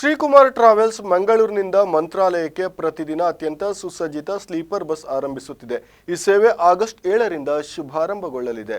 Srikumar travels ಮಂಗಳೂರಿನಿಂದ ಮಂತ್ರಾಲಯಕ್ಕೆ ಪ್ರತಿದಿನ ಅತ್ಯಂತ ಸುಸಜ್ಜಿತ ಸ್ಲೀಪರ್ ಬಸ್ ಆರಂಭಿಸುತ್ತಿದೆ. ಈ ಸೇವೆ ಆಗಸ್ಟ್ ಏಳರಿಂದ ಶುಭಾರಂಭಗೊಳ್ಳಲಿದೆ.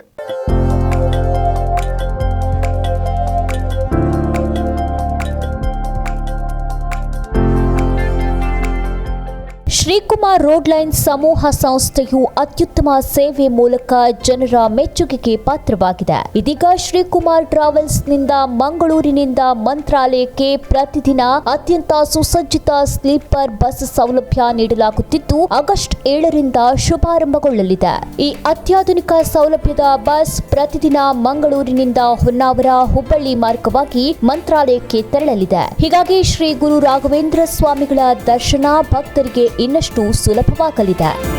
ಶ್ರೀಕುಮಾರ್ ರೋಡ್ ಲೈನ್ ಸಮೂಹ ಸಂಸ್ಥೆಯು ಅತ್ಯುತ್ತಮ ಸೇವೆ ಮೂಲಕ ಜನರ ಮೆಚ್ಚುಗೆಗೆ ಪಾತ್ರವಾಗಿದೆ. ಇದೀಗ ಶ್ರೀಕುಮಾರ್ ಟ್ರಾವೆಲ್ಸ್ನಿಂದ ಮಂಗಳೂರಿನಿಂದ ಮಂತ್ರಾಲಯಕ್ಕೆ ಪ್ರತಿದಿನ ಅತ್ಯಂತ ಸುಸಜ್ಜಿತ ಸ್ಲೀಪರ್ ಬಸ್ ಸೌಲಭ್ಯ ನೀಡಲಾಗುತ್ತಿದ್ದು, ಆಗಸ್ಟ್ ಏಳರಿಂದ ಶುಭಾರಂಭಗೊಳ್ಳಲಿದೆ. ಈ ಅತ್ಯಾಧುನಿಕ ಸೌಲಭ್ಯದ ಬಸ್ ಪ್ರತಿದಿನ ಮಂಗಳೂರಿನಿಂದ ಹೊನ್ನಾವರ ಹುಬ್ಬಳ್ಳಿ ಮಾರ್ಗವಾಗಿ ಮಂತ್ರಾಲಯಕ್ಕೆ ತೆರಳಲಿದೆ. ಹೀಗಾಗಿ ಶ್ರೀ ಗುರು ರಾಘವೇಂದ್ರ ಸ್ವಾಮಿಗಳ ದರ್ಶನ ಭಕ್ತರಿಗೆ ಇನ್ನಷ್ಟು ಸುಲಭವಾಗಲಿದೆ.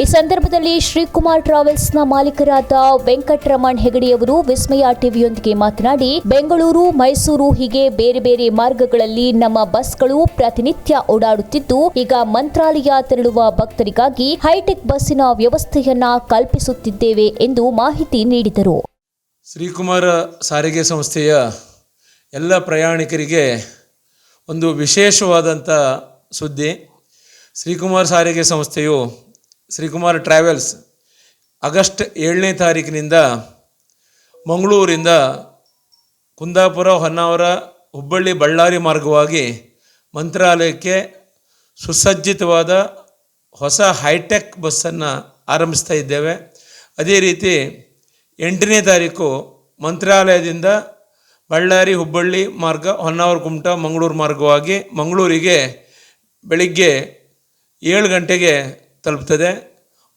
ಈ ಸಂದರ್ಭದಲ್ಲಿ ಶ್ರೀಕುಮಾರ್ ಟ್ರಾವೆಲ್ಸ್ನ ಮಾಲೀಕರಾದ ವೆಂಕಟರಮಣ್ ಹೆಗಡೆಯವರು ವಿಸ್ಮಯ ಟಿವಿಯೊಂದಿಗೆ ಮಾತನಾಡಿ, ಬೆಂಗಳೂರು, ಮೈಸೂರು ಹೀಗೆ ಬೇರೆ ಬೇರೆ ಮಾರ್ಗಗಳಲ್ಲಿ ನಮ್ಮ ಬಸ್ಗಳು ಪ್ರತಿನಿತ್ಯ ಓಡಾಡುತ್ತಿದ್ದು, ಈಗ ಮಂತ್ರಾಲಯ ತೆರಳುವ ಭಕ್ತರಿಗಾಗಿ ಹೈಟೆಕ್ ಬಸ್ಸಿನ ವ್ಯವಸ್ಥೆಯನ್ನ ಕಲ್ಪಿಸುತ್ತಿದ್ದೇವೆ ಎಂದು ಮಾಹಿತಿ ನೀಡಿದರು. ಶ್ರೀಕುಮಾರ ಸಾರಿಗೆ ಸಂಸ್ಥೆಯ ಎಲ್ಲ ಪ್ರಯಾಣಿಕರಿಗೆ ಒಂದು ವಿಶೇಷವಾದಂಥ ಸುದ್ದಿ, ಶ್ರೀಕುಮಾರ್ ಸಾರಿಗೆ ಸಂಸ್ಥೆಯು ಶ್ರೀಕುಮಾರ್ ಟ್ರಾವೆಲ್ಸ್ ಆಗಸ್ಟ್ ಏಳನೇ ತಾರೀಕಿನಿಂದ ಮಂಗಳೂರಿಂದ ಕುಂದಾಪುರ, ಹೊನ್ನಾವರ, ಹುಬ್ಬಳ್ಳಿ, ಬಳ್ಳಾರಿ ಮಾರ್ಗವಾಗಿ ಮಂತ್ರಾಲಯಕ್ಕೆ ಸುಸಜ್ಜಿತವಾದ ಹೊಸ ಹೈಟೆಕ್ ಬಸ್ಸನ್ನು ಆರಂಭಿಸ್ತಾ ಇದ್ದೇವೆ. ಅದೇ ರೀತಿ ಎಂಟನೇ ತಾರೀಕು ಮಂತ್ರಾಲಯದಿಂದ ಬಳ್ಳಾರಿ, ಹುಬ್ಬಳ್ಳಿ ಮಾರ್ಗ, ಹೊನ್ನಾವರ, ಕುಮಟ, ಮಂಗಳೂರು ಮಾರ್ಗವಾಗಿ ಮಂಗಳೂರಿಗೆ ಬೆಳಿಗ್ಗೆ ಏಳು ಗಂಟೆಗೆ ತಲುಪ್ತದೆ.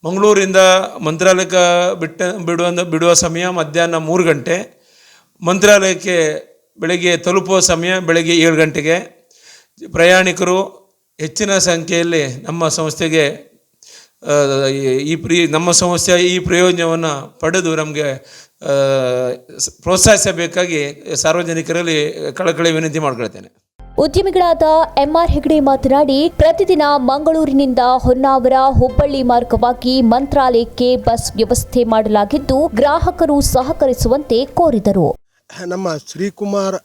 ಮಂಗಳೂರಿಂದ ಮಂತ್ರಾಲಯಕ್ಕೆ ಬಿಟ್ಟ, ಬಿಡುವ ಬಿಡುವ ಸಮಯ ಮಧ್ಯಾಹ್ನ ಮೂರು ಗಂಟೆ. ಮಂತ್ರಾಲಯಕ್ಕೆ ಬೆಳಗ್ಗೆ ತಲುಪುವ ಸಮಯ ಬೆಳಗ್ಗೆ ಏಳು ಗಂಟೆಗೆ. ಪ್ರಯಾಣಿಕರು ಹೆಚ್ಚಿನ ಸಂಖ್ಯೆಯಲ್ಲಿ ನಮ್ಮ ಸಂಸ್ಥೆಗೆ ಈ- ಪ್ರಿ, ನಮ್ಮ ಸಂಸ್ಥೆಯ ಈ ಪ್ರಯೋಜನವನ್ನು ಪಡೆದು ನಮಗೆ ಪ್ರೋತ್ಸಾಹಿಸಬೇಕಾಗಿ ಸಾರ್ವಜನಿಕರಲ್ಲಿ ಕಳಕಳಿ ವಿನಂತಿ ಮಾಡ್ಕೊಳ್ತೇನೆ. ಉದ್ಯಮಿಗಳಾದ ಎಂಆರ್ ಹೆಗಡೆ ಮಾತನಾಡಿ, ಪ್ರತಿದಿನ ಮಂಗಳೂರಿನಿಂದ ಹೊನ್ನಾವರ ಹುಬ್ಬಳ್ಳಿ ಮಾರ್ಗವಾಗಿ ಮಂತ್ರಾಲಯಕ್ಕೆ ಬಸ್ ವ್ಯವಸ್ಥೆ ಮಾಡಲಾಗಿದ್ದು, ಗ್ರಾಹಕರು ಸಹಕರಿಸುವಂತೆ ಕೋರಿದರು. ನಮ್ಮ ಶ್ರೀಕುಮಾರ್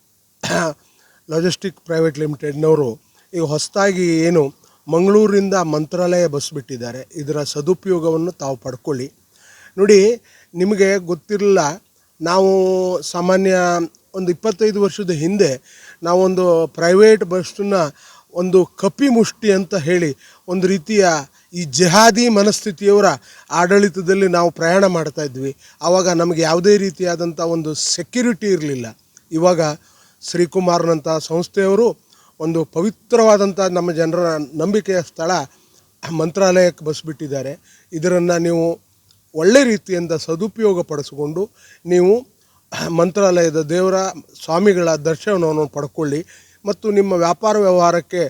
ಲಾಜಿಸ್ಟಿಕ್ ಪ್ರೈವೇಟ್ ಲಿಮಿಟೆಡ್ನವರು ಈಗ ಹೊಸದಾಗಿ ಏನು ಮಂಗಳೂರಿಂದ ಮಂತ್ರಾಲಯ ಬಸ್ ಬಿಟ್ಟಿದ್ದಾರೆ. ಇದರ ಸದುಪಯೋಗವನ್ನು ತಾವು ಪಡ್ಕೊಳ್ಳಿ. ನೋಡಿ, ನಿಮಗೆ ಗೊತ್ತಿರಲಿಲ್ಲ ನಾವು ಸಾಮಾನ್ಯ ಒಂದು ಇಪ್ಪತ್ತೈದು ವರ್ಷದ ಹಿಂದೆ ನಾವೊಂದು ಪ್ರೈವೇಟ್ ಬಸ್ಸನ್ನು ಒಂದು ಕಪಿ ಮುಷ್ಟಿ ಅಂತ ಹೇಳಿ ಒಂದು ರೀತಿಯ ಈ ಜಿಹಾದಿ ಮನಸ್ಥಿತಿಯವರ ಆಡಳಿತದಲ್ಲಿ ನಾವು ಪ್ರಯಾಣ ಮಾಡ್ತಾ ಇದ್ವಿ. ಆವಾಗ ನಮಗೆ ಯಾವುದೇ ರೀತಿಯಾದಂಥ ಒಂದು ಸೆಕ್ಯೂರಿಟಿ ಇರಲಿಲ್ಲ. ಇವಾಗ ಶ್ರೀಕುಮಾರ್ನಂಥ ಸಂಸ್ಥೆಯವರು ಒಂದು ಪವಿತ್ರವಾದಂಥ ನಮ್ಮ ಜನರ ನಂಬಿಕೆಯ ಸ್ಥಳ ಮಂತ್ರಾಲಯಕ್ಕೆ ಬಸ್ ಬಿಟ್ಟಿದ್ದಾರೆ. ಇದರನ್ನು ನೀವು ಒಳ್ಳೆ ರೀತಿಯಿಂದ ಸದುಪಯೋಗ ಪಡಿಸಿಕೊಂಡು ನೀವು ಮಂತ್ರಾಲಯದ ದೇವರ ಸ್ವಾಮಿಗಳ ದರ್ಶನವನ್ನು ಪಡ್ಕೊಳ್ಳಿ ಮತ್ತು ನಿಮ್ಮ ವ್ಯಾಪಾರ ವ್ಯವಹಾರಕ್ಕೆ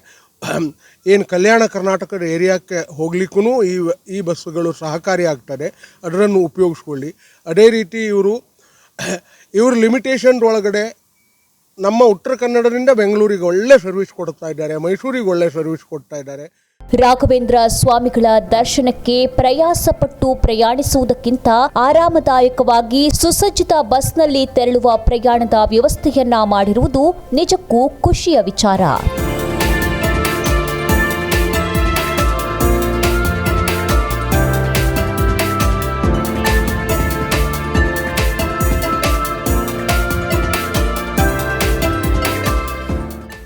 ಏನು ಕಲ್ಯಾಣ ಕರ್ನಾಟಕದ ಏರಿಯಾಕ್ಕೆ ಹೋಗ್ಲಿಕ್ಕೂ ಈ ಈ ಬಸ್ಸುಗಳು ಸಹಕಾರಿಯಾಗ್ತದೆ ಅದರನ್ನು ಉಪಯೋಗಿಸ್ಕೊಳ್ಳಿ. ಅದೇ ರೀತಿ ಇವರು ಇವರು ಲಿಮಿಟೇಷನ್ ಒಳಗಡೆ ನಮ್ಮ ಉತ್ತರ ಕನ್ನಡದಿಂದ ಬೆಂಗಳೂರಿಗೆ ಒಳ್ಳೆ ಸರ್ವಿಸ್ ಕೊಡ್ತಾ ಇದ್ದಾರೆ, ಮೈಸೂರಿಗೆ ಒಳ್ಳೆ ಸರ್ವಿಸ್ ಕೊಡ್ತಾ ಇದ್ದಾರೆ. ರಾಘವೇಂದ್ರ ಸ್ವಾಮಿಗಳ ದರ್ಶನಕ್ಕೆ ಪ್ರಯಾಸಪಟ್ಟು ಪ್ರಯಾಣಿಸುವುದಕ್ಕಿಂತ ಆರಾಮದಾಯಕವಾಗಿ ಸುಸಜ್ಜಿತ ಬಸ್ನಲ್ಲಿ ತೆರಳುವ ಪ್ರಯಾಣದ ವ್ಯವಸ್ಥೆಯನ್ನ ಮಾಡಿರುವುದು ನಿಜಕ್ಕೂ ಖುಷಿಯ ವಿಚಾರ.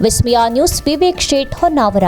ವಿಸ್ಮಿಯಾ ನ್ಯೂಸ್, ವಿವೇಕ್ ಶೇಟ್ ಹೊನ್ನಾವರ.